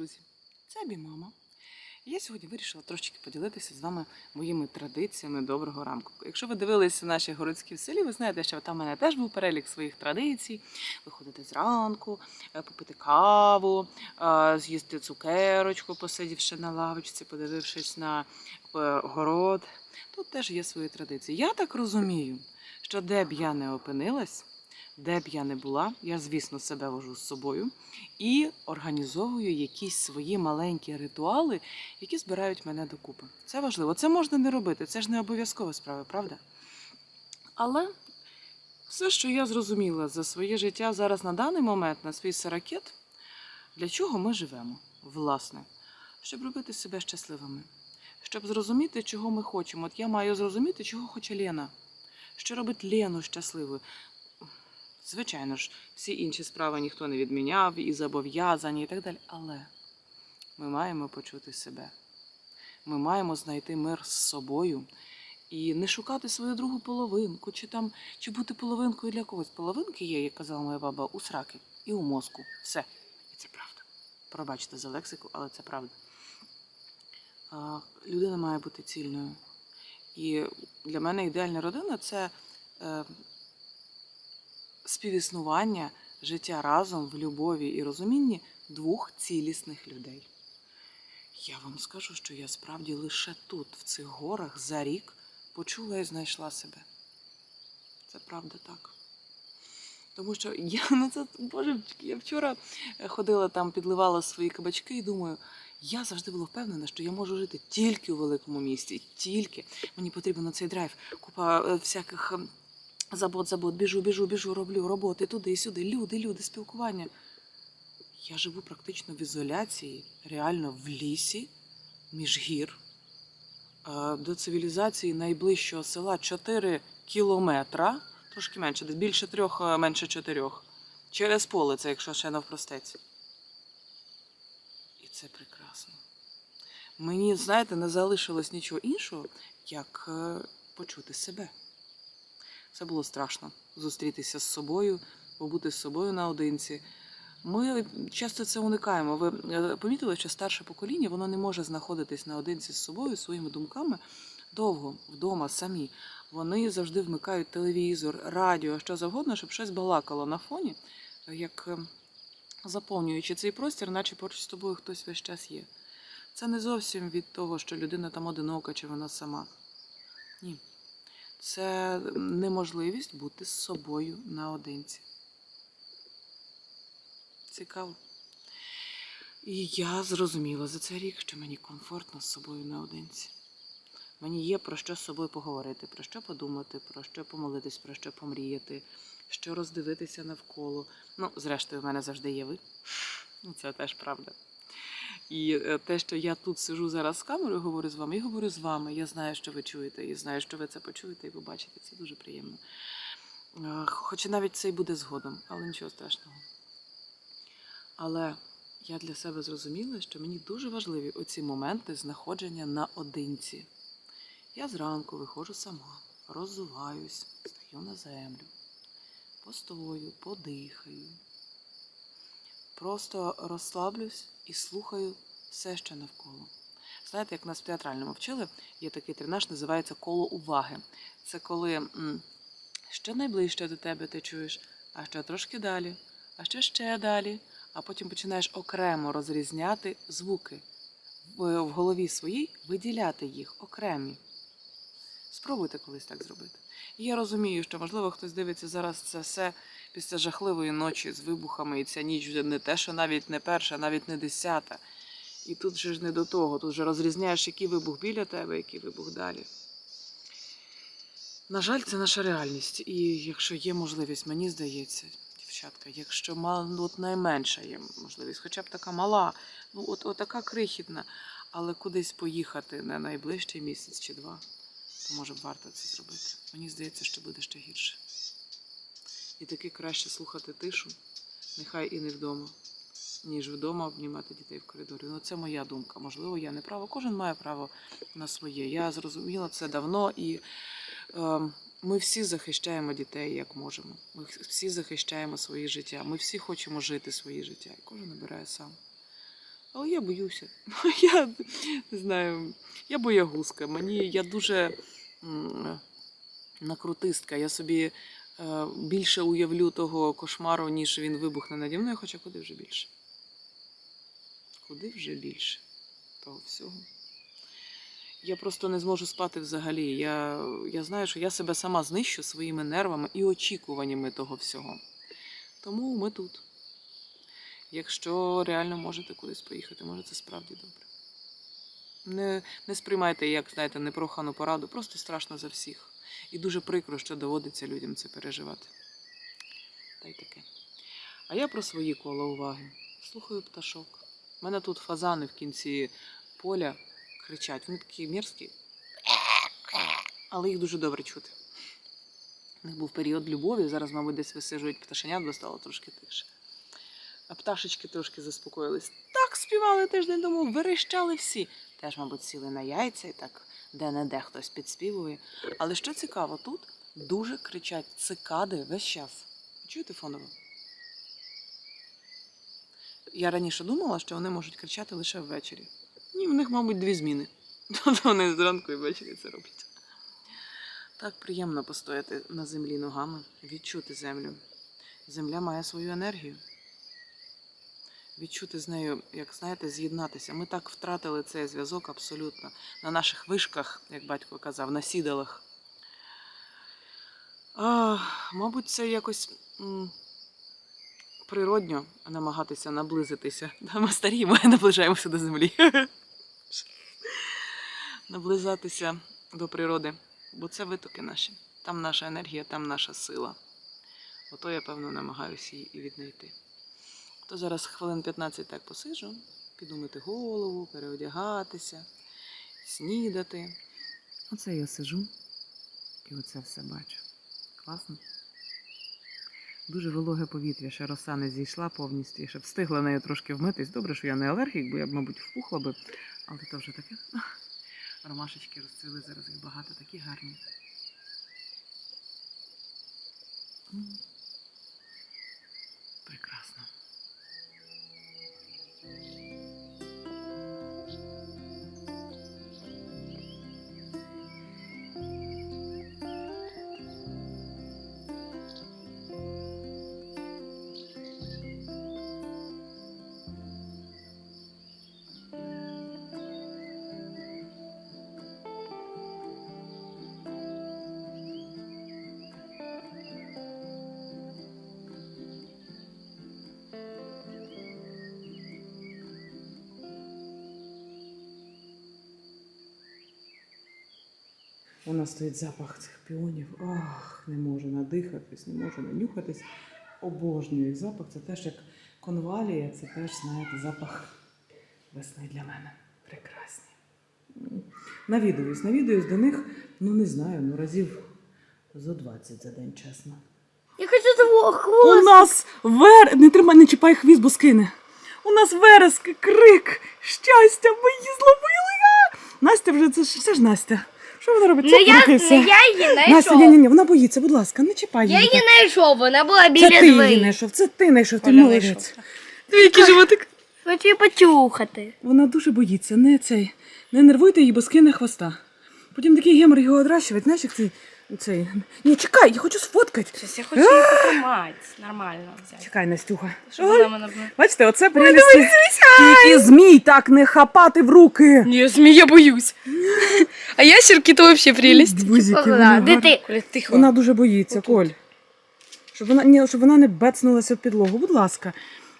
друзі! Це мій мама. Я сьогодні вирішила трошечки поділитися з вами моїми традиціями доброго ранку. Якщо ви дивилися наші городські в селі, ви знаєте, що там в мене теж був перелік своїх традицій. Виходити зранку, е, попити каву, е, з'їсти цукерочку, посидівши на лавочці, подивившись на е, город. Тут теж є свої традиції. Я так розумію, що де б я не опинилась, де б я не була, я, звісно, себе вожу з собою і організовую якісь свої маленькі ритуали, які збирають мене докупи. Це важливо. Це можна не робити, це ж не обов'язкова справа, правда? Але все, що я зрозуміла за своє життя зараз на даний момент, на свій саракет, для чого ми живемо, власне, щоб робити себе щасливими, щоб зрозуміти, чого ми хочемо. От я маю зрозуміти, чого хоче Лена. Що робить Лену щасливою? Звичайно ж, всі інші справи ніхто не відміняв, і зобов'язані, і так далі. Але ми маємо почути себе. Ми маємо знайти мир з собою і не шукати свою другу половинку, чи там чи бути половинкою для когось. Половинки є, як казала моя баба, у сраки і у мозку. Все. І це правда. Пробачте за лексику, але це правда. А, людина має бути цільною. І для мене ідеальна родина це е, співіснування, життя разом в любові і розумінні двох цілісних людей. Я вам скажу, що я справді лише тут, в цих горах, за рік почула і знайшла себе. Це правда так. Тому що я ну це боже, я вчора ходила там, підливала свої кабачки і думаю, я завжди була впевнена, що я можу жити тільки у великому місті, тільки мені потрібен цей драйв, купа е, всяких ем, забот, забот, біжу, біжу, біжу, роблю роботи туди і сюди, люди, люди, спілкування. Я живу практично в ізоляції, реально в лісі, між гір. Е, До цивілізації найближчого села 4 кілометра, трошки менше, десь більше трьох, е, менше чотирьох. Через поле, це якщо ще навпростець. І це прекрасно. Мені, знаєте, не залишилось нічого іншого, як е, почути себе. Це було страшно зустрітися з собою, побути з собою наодинці. Ми часто це уникаємо. Ви е, помітили, що старше покоління воно не може знаходитись наодинці з собою, своїми думками довго вдома самі. Вони завжди вмикають телевізор, радіо, що завгодно, щоб щось балакало на фоні, як е, заповнюючи цей простір, наче поруч з тобою хтось весь час є. Це не зовсім від того, що людина там одинока чи вона сама. Ні. Це неможливість бути з собою наодинці. Цікаво. І я зрозуміла за цей рік, що мені комфортно з собою наодинці. Мені є про що з собою поговорити, про що подумати, про що помолитись, про що помріяти, що роздивитися навколо. Ну, зрештою, в мене завжди є ви. Це теж правда. І е, те, що я тут сижу зараз з камерою, говорю з вами, і говорю з вами. Я знаю, що ви чуєте, і знаю, що ви це почуєте і побачите. Це дуже приємно. Е, Хоча навіть це й буде згодом, але нічого страшного. Але я для себе зрозуміла, що мені дуже важливі оці моменти знаходження наодинці. Я зранку виходжу сама, роззуваюсь, стаю на землю, постою, подихаю. Просто розслаблюсь і слухаю все, що навколо. Знаєте, як нас в театральному вчили, є такий тренаж, називається коло уваги. Це коли що найближче до тебе ти чуєш, а що трошки далі, а що ще далі, а потім починаєш окремо розрізняти звуки в голові своїй, виділяти їх окремі. Спробуйте колись так зробити. І я розумію, що можливо хтось дивиться зараз це все після жахливої ночі з вибухами, і ця ніч вже не те, що навіть не перша, навіть не десята. І тут же ж не до того, тут вже розрізняєш, який вибух біля тебе, який вибух далі. На жаль, це наша реальність. І якщо є можливість, мені здається, дівчатка, якщо мал, ну, от найменша є можливість, хоча б така мала, ну от, от така крихітна, але кудись поїхати на найближчий місяць чи два, то може б варто це зробити. Мені здається, що буде ще гірше. І таки краще слухати тишу, нехай і не вдома, ніж вдома обнімати дітей в коридорі. Ну, це моя думка. Можливо, я не права. Кожен має право на своє. Я зрозуміла це давно, і е, ми всі захищаємо дітей як можемо. Ми всі захищаємо своє життя. Ми всі хочемо жити своє життя. І кожен обирає сам. Але я боюся. Я не знаю, я боягузка. Мені я дуже накрутистка. Я собі більше уявлю того кошмару, ніж він вибухне наді мною, хоча куди вже більше. Куди вже більше того всього. Я просто не зможу спати взагалі. Я, я знаю, що я себе сама знищу своїми нервами і очікуваннями того всього. Тому ми тут. Якщо реально можете кудись поїхати, може це справді добре. Не, не сприймайте, як знаєте, непрохану пораду, просто страшно за всіх. І дуже прикро, що доводиться людям це переживати. Та й таке. А я про свої кола уваги. Слухаю пташок. У мене тут фазани в кінці поля кричать. Вони такі мірські, але їх дуже добре чути. У них був період любові, зараз, мабуть, десь висижують пташенят, бо стало трошки тихше. А пташечки трошки заспокоїлись. Так співали тиждень тому, верещали всі. Теж, мабуть, сіли на яйця і так де-не-де хтось підспівує. Але що цікаво, тут дуже кричать цикади весь час. Чуєте фоново? Я раніше думала, що вони можуть кричати лише ввечері. Ні, в них, мабуть, дві зміни. Тобто вони зранку і ввечері це роблять. Так приємно постояти на землі ногами, відчути землю. Земля має свою енергію. Відчути з нею, як знаєте, з'єднатися. Ми так втратили цей зв'язок абсолютно на наших вишках, як батько казав, на сідалах. А, мабуть, це якось природньо намагатися наблизитися. Ми старі, ми наближаємося до землі. Наблизатися до природи, бо це витоки наші. Там наша енергія, там наша сила. Ото я, певно, намагаюся її віднайти. То зараз хвилин 15 так посиджу, піду мити голову, переодягатися, снідати. Оце я сижу і оце все бачу. Класно. Дуже вологе повітря, ще роса не зійшла повністю, ще встигла нею трошки вмитись. Добре, що я не алергік, бо я б, мабуть, впухла би. Але то вже таке. Ромашечки розцвіли, зараз їх багато, такі гарні. У нас стоїть запах цих піонів. Ах, не можу надихатись, не можу нанюхатись. Обожнюю їх запах. Це теж як конвалія, це теж, знаєте, запах весни для мене. Прекрасні. Навідуюсь, навідуюсь до них, ну не знаю, ну разів зо 20 за день, чесно. Я хочу того У нас вер... Не тримай, не чіпай хвіст, бо скине. У нас верески, крик, щастя, ми її зловили. Настя вже це ж це ж Настя. Що вона робить? Не Ну, я, Цокнутися. не я її Настя, ні, ні, знайшов. ні, вона боїться, будь ласка, не чіпай Я її. її знайшов, вона була Це біля ти її знайшов, це ти знайшов, ти Оля молодець. знайшов. Який животик? Хочу її почухати. Вона дуже боїться, не цей. Не нервуйте її, бо скине хвоста. Потім такий гемор його одращувати, знаєш, як цей. Цей. Ні, чекай, я хочу сфоткати. Щас я хочу її потримати. Нормально взяти. Чекай, Настюха. Щоб вона мене... б- Бачите, оце прелісті. Тільки змій так не хапати в руки. Ні, змій, я боюсь. А ящерки то вообще прелесть. Ага, вона Де ти? Коля, тихо. Вона дуже боїться, Отут. Коль. Щоб вона, ні, щоб вона не бецнулася в підлогу. Будь ласка,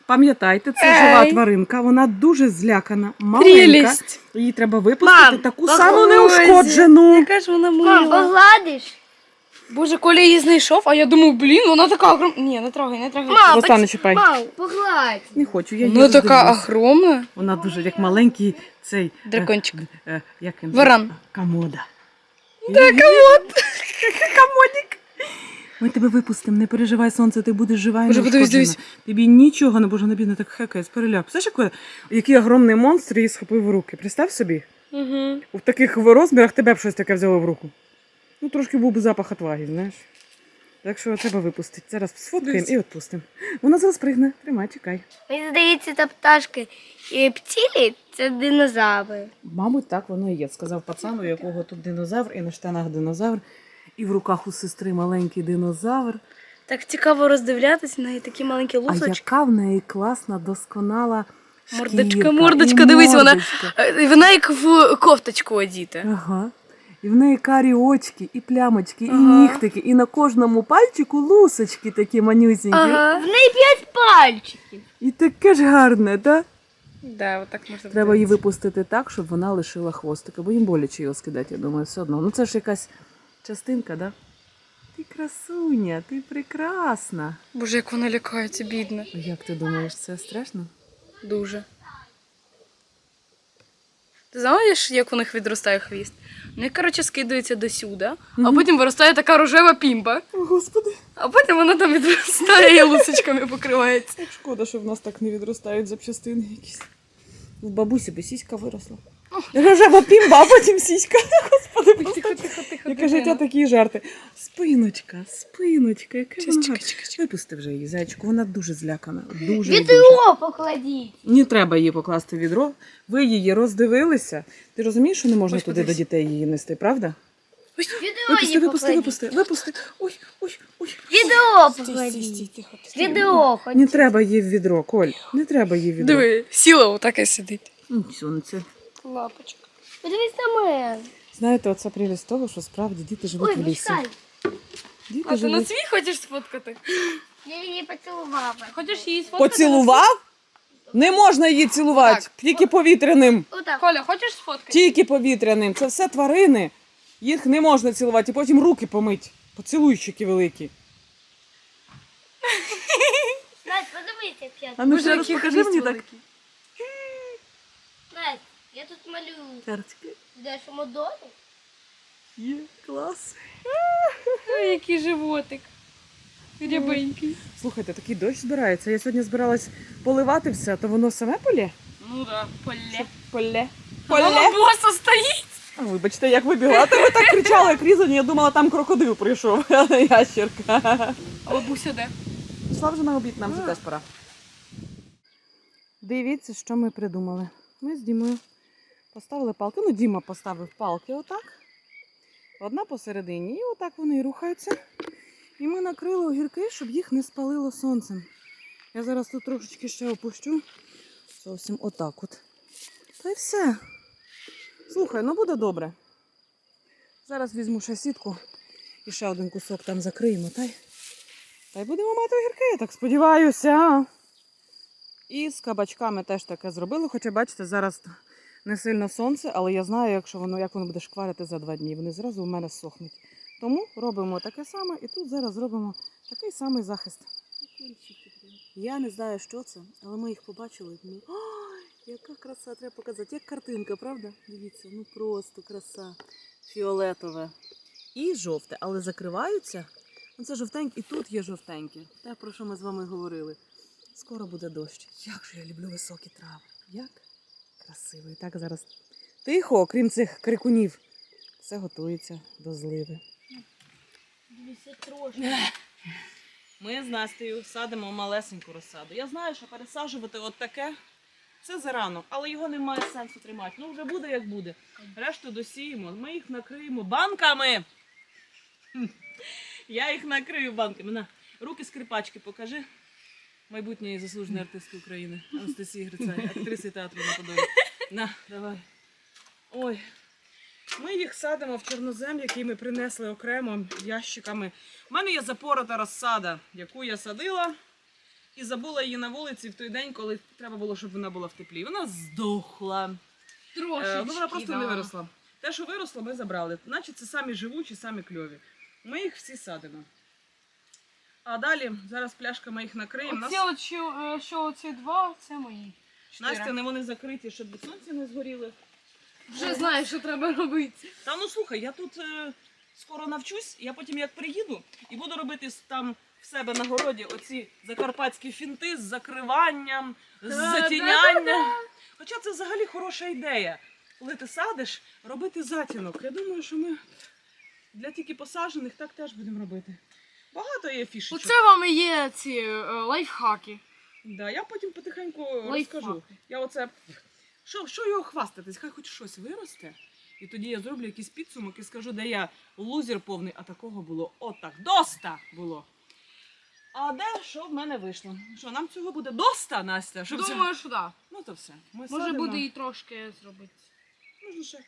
пам'ятайте, це жива Ей. тваринка, вона дуже злякана, маленька. Прелесть. Її треба випустити Мам, таку саму неушкоджену. Яка ж вона Мам, мила. погладиш? Боже, Коля її знайшов, а я думаю, блін, вона така огромна. Ні, не трогай, не трогай. Мам, поч- чіпай. Мам, погладь. Не хочу, я її Вона така роздивлюсь. огромна. Вона дуже як маленький цей е, Дракончик. е, як він? Варан. Комода. Да, комод. Комодик. Ми тебе випустимо, не переживай, сонце, ти будеш жива і Боже, подивись, неушкоджена. дивись. Тобі нічого не боже, на бідно так хекає, з переляк. Знаєш, який, який огромний монстр її схопив в руки. Представ собі, Угу. у таких розмірах тебе б щось таке взяло в руку. Ну, трошки був би запах отваги, знаєш. Так що треба випустити. Зараз сфоткаємо і відпустимо. Вона зараз пригне. Тримай, чекай. Мені здається, та пташки і птілі це динозаври. Мабуть, так воно і є. Сказав пацан, у якого тут динозавр, і на штанах динозавр, і в руках у сестри маленький динозавр. Так цікаво роздивлятися в неї такі маленькі А лусочки. яка в неї класна, досконала Мордочка, шкірка, мордочка, і дивись, вона- мордочка. Е, Вона як в кофточку одіта. Ага. І в неї карі очки, і плямочки, і Ага. нігтики, і на кожному пальчику лусочки такі манюсінькі. Ага. В неї п'ять пальчиків. І таке ж гарне, так? Да, отак можна Треба її подивитися. випустити так, щоб вона лишила хвостика, бо їм боляче його скидати, я думаю, все одно. Ну це ж якась частинка, да? Ти красуня, ти прекрасна. Боже, як вона лякається, бідна. Як ти думаєш, це страшно? Дуже. Ти знаєш, як у них відростає хвіст? Вони, коротше, скидується до сюди, а потім виростає така рожева пімба. О, Господи, а потім вона там відростає і лусочками покривається. шкода, що в нас так не відростають запчастини якісь. В бабусі би сіська виросла. Рожева пімба, а потім сіська. Господи, просто Тихо, тихо, тихо. Яке життя, такі жарти. Спиночка, спиночка, яка Чекай, вона чекай, гарна. чекай, чекай. Випусти вже її, зайчику, вона дуже злякана. Дуже, дуже. Відро покладіть. Не треба її покласти в відро. Ви її роздивилися. Ти розумієш, що не можна Ось туди до подивись. дітей її нести, правда? Відро Випусти, її випусти, покладіть. випусти, випусти. Ой, ой, ой. Відро покладіть. тихо. Відро Не треба її в відро, Коль. Не треба її в відро. Диви, сіла отак і сидить. Ну, все, ну це. Лапочка. Подивись на мене. Знаєте, оце прелість того, що справді діти живуть Ой, в лісі. почекай. Діти А ти на живуть. свій хочеш сфоткати? Я її поцілувала. Хочеш її сфоткати? Поцілував? Не можна її цілувати, Так. тільки повітряним. Отак. Коля, хочеш сфоткати? Тільки повітряним. Це все тварини. Їх не можна цілувати, і потім руки помить. Поцілуйщики великі. Настя, подивись, як я. А ну Боже, ще раз покажи мені так. Я тут малюю. Картки. Нашому домі. Є, клас. Ой, який животик. Рябенький. Слухайте, такий дощ збирається. Я сьогодні збиралась поливати все, то воно саме полє? Ну да, поле. Полє. Вона босо стоїть. Вибачте, як вибігла. Та ви так кричали, як різані, я думала, там крокодил прийшов, а не ящерка. А бабуся де? Пішла вже на обід, нам вже теж пора. Дивіться, що ми придумали. Ми з Дімою поставили палки. Ну, Діма поставив палки отак. Одна посередині, і отак вони рухаються. І ми накрили огірки, щоб їх не спалило сонцем. Я зараз тут трошечки ще опущу. Зовсім отак от. Та й все. Слухай, ну буде добре. Зараз візьму ще сітку і ще один кусок там закриємо. Та й та й будемо мати огірки, я так сподіваюся. І з кабачками теж таке зробили. Хоча, бачите, зараз не сильно сонце, але я знаю, якщо воно, як воно буде шкварити за два дні. Вони зразу в мене сохнуть. Тому робимо таке саме і тут зараз зробимо такий самий захист. Я не знаю, що це, але ми їх побачили. Ми... Ой, яка краса, треба показати. Як картинка, правда? Дивіться, ну просто краса. Фіолетове. І жовте, але закриваються. Ну, це жовтеньке, і тут є жовтеньке. Те, про що ми з вами говорили. Скоро буде дощ. Як же я люблю високі трави. Як красиво. І так зараз тихо, крім цих крикунів. Все готується до зливи. Дивися трошки. Ми з Настею садимо малесеньку розсаду. Я знаю, що пересаджувати от таке це зарано, але його немає сенсу тримати. Ну вже буде як буде. Решту досіємо. Ми їх накриємо банками. Я їх накрию банками. На руки скрипачки покажи. Майбутньої заслуженої артистки України Анастасії Грицай, актриси театру на Подолі. На, давай. Ой. Ми їх садимо в чорнозем, який ми принесли окремо ящиками. У мене є запорота розсада, яку я садила і забула її на вулиці в той день, коли треба було, щоб вона була в теплі. Вона здохла. Трошечки, Е, ну, вона просто да. не виросла. Те, що виросло, ми забрали. Значить, це самі живучі, самі кльові. Ми їх всі садимо. А далі зараз пляшками їх накриємо. Оці от що, е, що оці два, це мої. Чотири. Настя, не вони закриті, щоб від сонця не згоріли. Вже знаєш, що треба робити. Та ну слухай, я тут е, скоро навчусь, я потім як приїду і буду робити с- там в себе на городі оці закарпатські фінти з закриванням, з затінянням. Хоча це взагалі хороша ідея. Коли ти садиш, робити затінок. Я думаю, що ми для тільки посаджених так теж будемо робити. Багато є фішечок. Оце вам і є ці е, лайфхаки. Да, я потім потихеньку розкажу. Я оце. Що, що його хвастатись? Хай хоч щось виросте. І тоді я зроблю якийсь підсумок і скажу, де я лузер повний, а такого було отак. Доста було. А де що в мене вийшло? Що, нам цього буде доста, Настя? Щоб це- Думаю, що так. Ну то все. Ми Може садимо. буде і трошки зробити. Можна ще.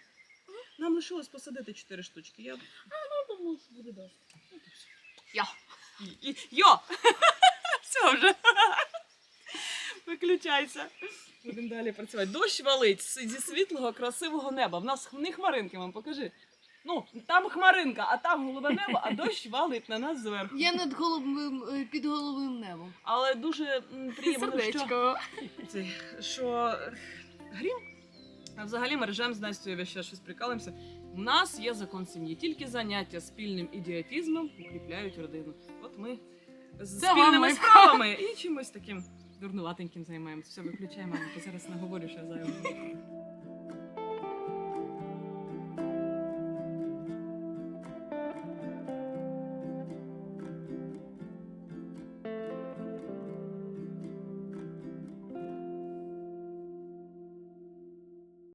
Нам лишилось посадити чотири штучки. Я Ну, думаю, що буде досить. Ну, то все. І, і! Все вже. Виключайся. Будемо далі працювати. Дощ валить зі світлого, красивого неба. В нас не хмаринки, вам покажи. Ну, там хмаринка, а там голубе небо, а дощ валить на нас зверху. Я над головним е, під головним небом. Але дуже м, приємно, що, Сердечко. що е, грім. А взагалі мережем з Настю ще щось прикалимося. У нас є закон сім'ї. Тільки заняття спільним ідіотізмом укріпляють родину. От ми з Це вам спільними ми. справами і чимось таким дурнуватеньким займаємося. Все, виключаємо, бо зараз наговорю ще зайвого.